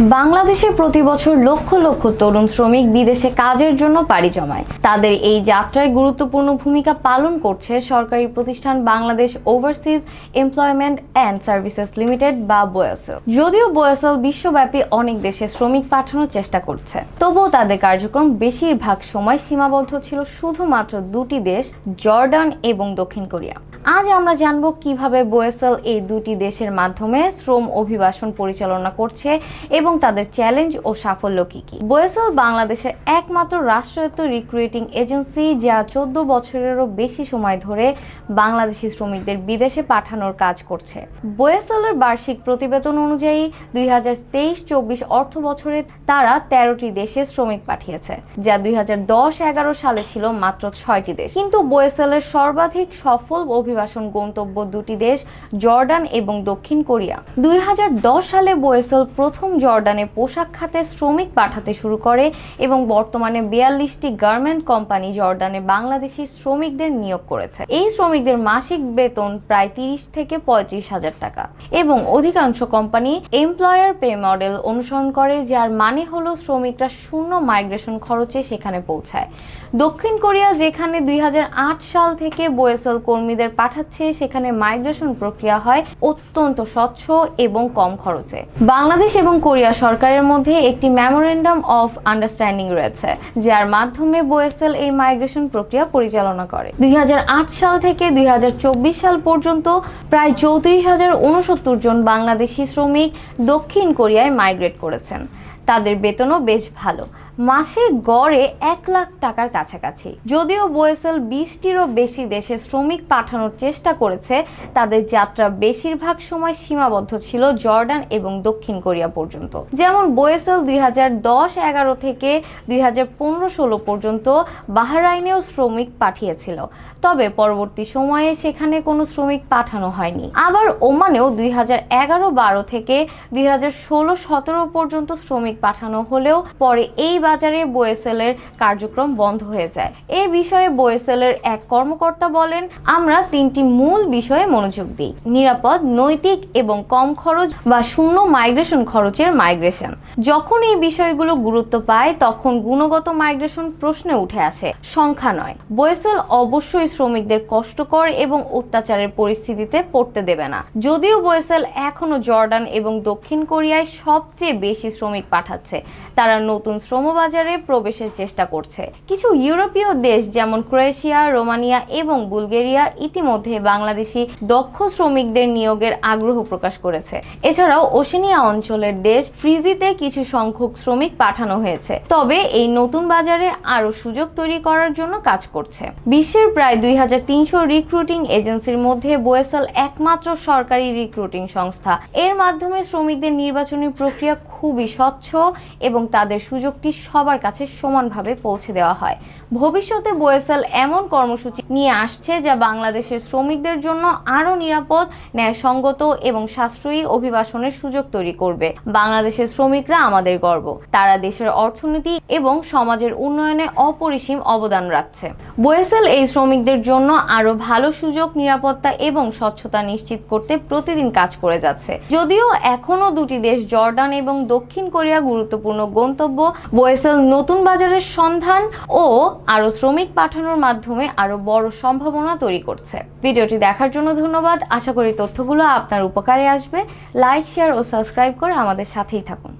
বাংলাদেশে প্রতি বছর লক্ষ লক্ষ তরুণ শ্রমিক বিদেশে কাজের জন্য পাড়ি জমায়। তাদের এই যাত্রায় গুরুত্বপূর্ণ ভূমিকা পালন করছে সরকারি প্রতিষ্ঠান Bangladesh overseas employment and services limited বা বোয়েসেল যদিও বোয়েসেল বিশ্বব্যাপী অনেক দেশে শ্রমিক পাঠানোর চেষ্টা করছে। তবুও তাদের কার্যক্রম বেশিরভাগ সময় সীমাবদ্ধ ছিল শুধুমাত্র দুটি দেশ, জর্ডান এবং দক্ষিণ কোরিয়া। আজ আমরা জানব কীভাবে বোয়েসেল এই দুটি দেশের মাধ্যমে শ্রম অভিবাসন পরিচালনা করছে এবং তাদের চ্যালেঞ্জ ও সাফল্য কি কি। বোয়েসেল বাংলাদেশের একমাত্র রাষ্ট্রায়ত্ত রিক্রুটিং এজেন্সি যা চোদ্দ বছরেরও বেশি সময় ধরে বাংলাদেশি শ্রমিকদের বিদেশে পাঠানোর কাজ করছে। বোয়েসেলের বার্ষিক প্রতিবেদন অনুযায়ী দুই হাজার তেইশ চব্বিশ অর্থ বছরে তারা তেরোটি দেশে শ্রমিক পাঠিয়েছে, যা দুই হাজার দশ এগারো সালে ছিল মাত্র ছয়টি দেশ। কিন্তু বোয়েসেলের সর্বাধিক সফল অভিবাসন গন্তব্য দুটি দেশ, জর্ডান এবং দক্ষিণ কোরিয়া। দুই সালে বোয়েসেল প্রথম জর্ডানে পোশাক খাতে শ্রমিক পাঠাতে শুরু করে এবং বর্তমানে বিয়াল্লিশটি গার্মেন্ট কোম্পানি জর্ডানে বাংলাদেশি শ্রমিকদের নিয়োগ করেছে। এই শ্রমিকদের মাসিক বেতন প্রায় তিরিশ থেকে পঁয়ত্রিশ হাজার টাকা এবং অধিকাংশ কোম্পানি এমপ্লয়ার পে মডেল অনুসরণ করে, যার মানে হলো শ্রমিকরা শূন্য মাইগ্রেশন খরচে সেখানে পৌঁছায়। দক্ষিণ কোরিয়া, যেখানে দুই হাজার আট সাল থেকে বোয়েসেল কর্মীদের পাঠাচ্ছে, সেখানে মাইগ্রেশন প্রক্রিয়া হয় অত্যন্ত স্বচ্ছ এবং কম খরচে। বাংলাদেশ এবং কোরিয়া সরকারের মধ্যে একটি মেমোরেন্ডাম অফ আন্ডারস্ট্যান্ডিং রয়েছে, যার মাধ্যমে বোয়েসেল এই মাইগ্রেশন প্রক্রিয়া পরিচালনা করে। দুই হাজার আট সাল থেকে দুই হাজার চব্বিশ সাল পর্যন্ত প্রায় চৌত্রিশ হাজার উনসত্তর জন বাংলাদেশি শ্রমিক দক্ষিণ কোরিয়ায় মাইগ্রেট করেছেন। তাদের বেতনও বেশ ভালো। মাসে গড়ে এক লাখ টাকার কাছাকাছি। যদিও বোয়েসেল বিশটিরও বেশি দেশে শ্রমিক পাঠানোর চেষ্টা করেছে, তাদের যাত্রা বেশিরভাগ সময় সীমাবদ্ধ ছিল জর্ডান এবং দক্ষিণ কোরিয়া পর্যন্ত। যেমন বোয়েসেল দুই হাজার দশ এগারো থেকে দুই হাজার পনেরো ষোলো পর্যন্ত বাহরাইনেও শ্রমিক পাঠিয়েছিল। তবে পরবর্তী সময়ে সেখানে কোনো শ্রমিক পাঠানো হয়নি। আবার ওমানেও দুই হাজার এগারো বারো থেকে দুই হাজার ষোলো সতেরো পর্যন্ত শ্রমিক পাঠানো হলেও পরে এই বাজারে বোয়েসেলের কার্যক্রম বন্ধ হয়ে যায়। এই বিষয়ে বোয়েসেলের এক কর্মকর্তা বলেন, আমরা তিনটি মূল বিষয়ে মনোযোগ দিই। নিরাপদ, নৈতিক এবং কম খরচ বা শূন্য মাইগ্রেশন খরচের মাইগ্রেশন। যখন এই বিষয়গুলো গুরুত্ব পায়, তখন গুণগত মাইগ্রেশন প্রশ্নে উঠে আসে। সংখ্যা নয়। বোয়েসেল অবশ্যই শ্রমিকদের কষ্টকর এবং অত্যাচারের পরিস্থিতিতে পড়তে দেবে না। যদিও বোয়েসেল এখনও জর্ডান এবং দক্ষিণ কোরিয়ায় সবচেয়ে বেশি শ্রমিক পাঠাচ্ছে, তারা নতুন শ্রমবাজারে প্রবেশের চেষ্টা করছে। কিছু ইউরোপীয় দেশ যেমন ক্রোয়েশিয়া, রোমানিয়া এবং বুলগেরিয়া ইতিমধ্যে বাংলাদেশি দক্ষ শ্রমিকদের নিয়োগের আগ্রহ প্রকাশ করেছে। এছাড়াও ওশেনিয়া অঞ্চলের দেশ ফ্রিজিতে কিছু সংখ্যক শ্রমিক পাঠানো হয়েছে। তবে এই নতুন বাজারে আরও সুযোগ তৈরি করার জন্য কাজ করছে। বিশ্বের প্রায় দুই হাজার তিনশো রিক্রুটিং এজেন্সির মধ্যে বোয়েসল একমাত্র সরকারি রিক্রুটিং সংস্থা। এর মাধ্যমে শ্রমিকদের নির্বাচনী প্রক্রিয়া খুবই স্বচ্ছ এবং তাদের সুযোগটি সবার কাছে সমানভাবে পৌঁছে দেওয়া হয়। ভবিষ্যতে বোয়েসেল এমন কর্মসূচি নিয়ে আসছে যা বাংলাদেশের শ্রমিকদের জন্য আরও নিরাপদ, ন্যায়সঙ্গত এবং সাশ্রয়ী অভিবাসনের সুযোগ তৈরি করবে। বাংলাদেশের শ্রমিকরা আমাদের গর্ব। তারা দেশের অর্থনীতি এবং সমাজের উন্নয়নে অপরিসীম অবদান রাখছে। বোয়েসেল এই শ্রমিকদের জন্য আরও ভালো সুযোগ, নিরাপত্তা এবং স্বচ্ছতা নিশ্চিত করতে প্রতিদিন কাজ করে যাচ্ছে। যদিও এখনও দুটি দেশ জর্ডান এবং দক্ষিণ কোরিয়া গুরুত্বপূর্ণ গন্তব্য বোয়েসেল নতুন বাজারের সন্ধান ও আরও শ্রমিক পাঠানোর মাধ্যমে আরও বড় সম্ভাবনা তৈরি করছে। ভিডিওটি দেখার জন্য ধন্যবাদ। আশা করি তথ্যগুলো আপনার উপকারে আসবে। লাইক, শেয়ার ও সাবস্ক্রাইব করে আমাদের সাথেই থাকুন।